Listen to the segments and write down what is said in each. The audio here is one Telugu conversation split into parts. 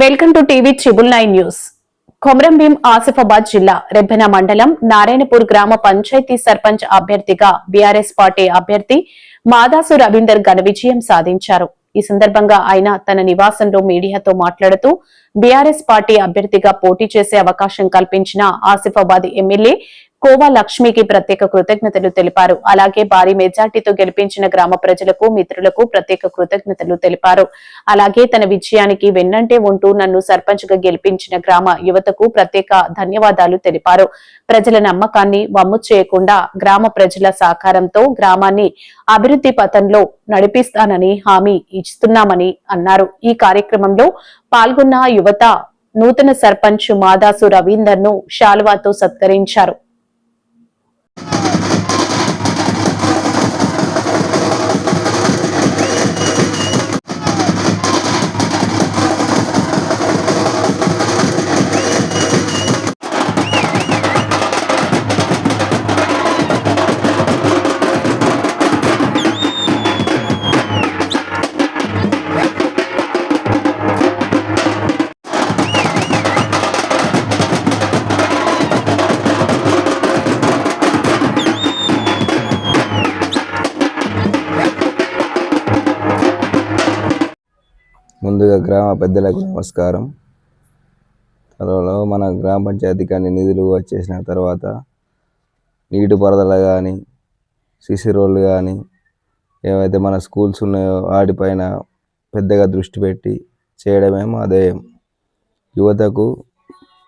Welcome to TV triple nine news. Komarambheem Asifabad జిల్లా రెబ్బెన మండలం నారాయణపూర్ గ్రామ పంచాయతీ సర్పంచ్ అభ్యర్థిగా బీఆర్ఎస్ పార్టీ అభ్యర్థి మాదాసు రవీందర్ ఘన విజయం సాధించారు. ఈ సందర్భంగా ఆయన తన నివాసంలో మీడియాతో మాట్లాడుతూ బీఆర్ఎస్ పార్టీ అభ్యర్థిగా పోటీ చేసే అవకాశం కల్పించిన ఆసిఫాబాద్ ఎమ్మెల్యే కోవా లక్ష్మికి ప్రత్యేక కృతజ్ఞతలు తెలిపారు. అలాగే భారీ మెజార్టీతో గెలిపించిన గ్రామ ప్రజలకు మిత్రులకు ప్రత్యేక కృతజ్ఞతలు తెలిపారు. అలాగే తన విజయానికి వెన్నంటే ఉంటూ నన్ను సర్పంచ్గా గెలిపించిన గ్రామ యువతకు ప్రత్యేక ధన్యవాదాలు తెలిపారు. ప్రజల నమ్మకాన్ని వమ్ము చేయకుండా గ్రామ ప్రజల సహకారంతో గ్రామాన్ని అభివృద్ధి పథంలో నడిపిస్తానని హామీ ఇస్తున్నామని అన్నారు. ఈ కార్యక్రమంలో పాల్గొన్న యువత నూతన సర్పంచ్ మాదాసు రవీందర్ను శాలువాతో సత్కరించారు. ముందుగా గ్రామ పెద్దలకు నమస్కారం. త్వరలో మన గ్రామ పంచాయతీ కానీ నిధులు వచ్చేసిన తర్వాత నీటిపారుదల కానీ సిసి రోడ్లు కానీ ఏవైతే మన స్కూల్స్ ఉన్నాయో వాటిపైన పెద్దగా దృష్టి పెట్టి చేయడమే మా ధ్యేయం. యువతకు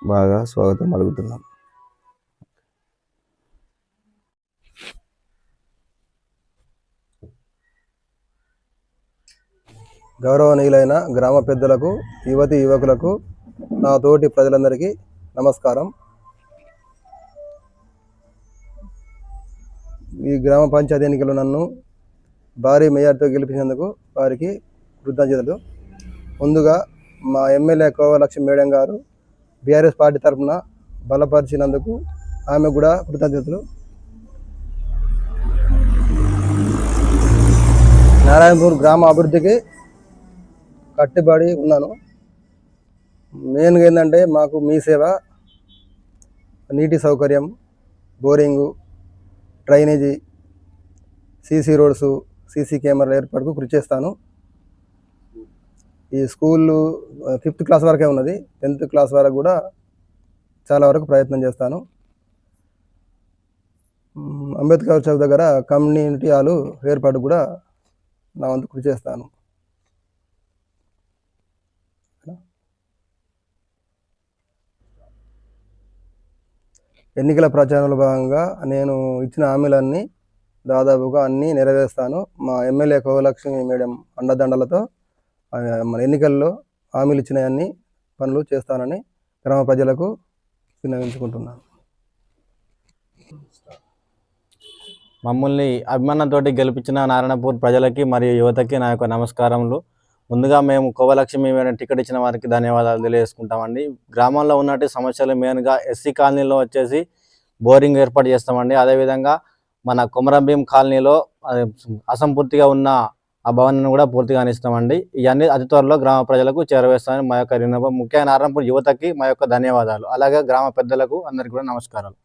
బాగా స్వాగతం పలుకుతున్నాం. గౌరవనీయులైన గ్రామ పెద్దలకు యువతి యువకులకు నా తోటి ప్రజలందరికీ నమస్కారం. ఈ గ్రామ పంచాయతీ ఎన్నికలు నన్ను భారీ మేయర్తో గెలిపించినందుకు వారికి కృతజ్ఞతలు. ముందుగా మా ఎమ్మెల్యే కోవలక్ష్మి మేడం గారు బీఆర్ఎస్ పార్టీ తరఫున బలపరిచినందుకు ఆమె కూడా కృతజ్ఞతలు. నారాయణపూర్ గ్రామ అభివృద్ధికి కట్టుబడి ఉన్నాను. మెయిన్గా ఏంటంటే మాకు మీ సేవ నీటి సౌకర్యం boring drainage CC roads CC కెమెరాల ఏర్పాటుకు కృషి చేస్తాను. ఈ స్కూల్ ఫిఫ్త్ క్లాస్ వరకే ఉన్నది. టెన్త్ క్లాస్ వరకు కూడా చాలా వరకు ప్రయత్నం చేస్తాను. అంబేద్కర్ చౌక్ దగ్గర కమ్యూనిటీ హాలు ఏర్పాటు కూడా నా వంతు కృషి చేస్తాను. ఎన్నికల ప్రచారంలో భాగంగా నేను ఇచ్చిన హామీలన్నీ దాదాపుగా అన్నీ నెరవేరుస్తాను. మా ఎమ్మెల్యే కోవలక్ష్మి మేడం అండదండలతో మన ఎన్నికల్లో హామీలు ఇచ్చినవన్నీ పనులు చేస్తానని గ్రామ ప్రజలకు విన్నవించుకుంటున్నాను. మమ్మల్ని అభిమానంతో గెలిపించిన నారాయణపూర్ ప్రజలకి మరియు యువతకి నా యొక్క నమస్కారములు. ముందుగా మేము కోవలక్ష్మి మేడం టికెట్ ఇచ్చిన వారికి ధన్యవాదాలు తెలియజేసుకుంటామండి. గ్రామంలో ఉన్నట్టు సమస్యలు మెయిన్గా ఎస్సీ కాలనీలో వచ్చేసి బోరింగ్ ఏర్పాటు చేస్తామండి. అదేవిధంగా మన కొమరంభీం కాలనీలో అసంపూర్తిగా ఉన్న ఆ భవనాన్ని కూడా పూర్తిగా అనిస్తామండి. ఇవన్నీ అతి త్వరలో గ్రామ ప్రజలకు చేరవేస్తామని మా యొక్క విన్నపం. ముఖ్యంగా నారాయణపూర్ యువతకి మా యొక్క ధన్యవాదాలు. అలాగే గ్రామ పెద్దలకు అందరికీ కూడా నమస్కారాలు.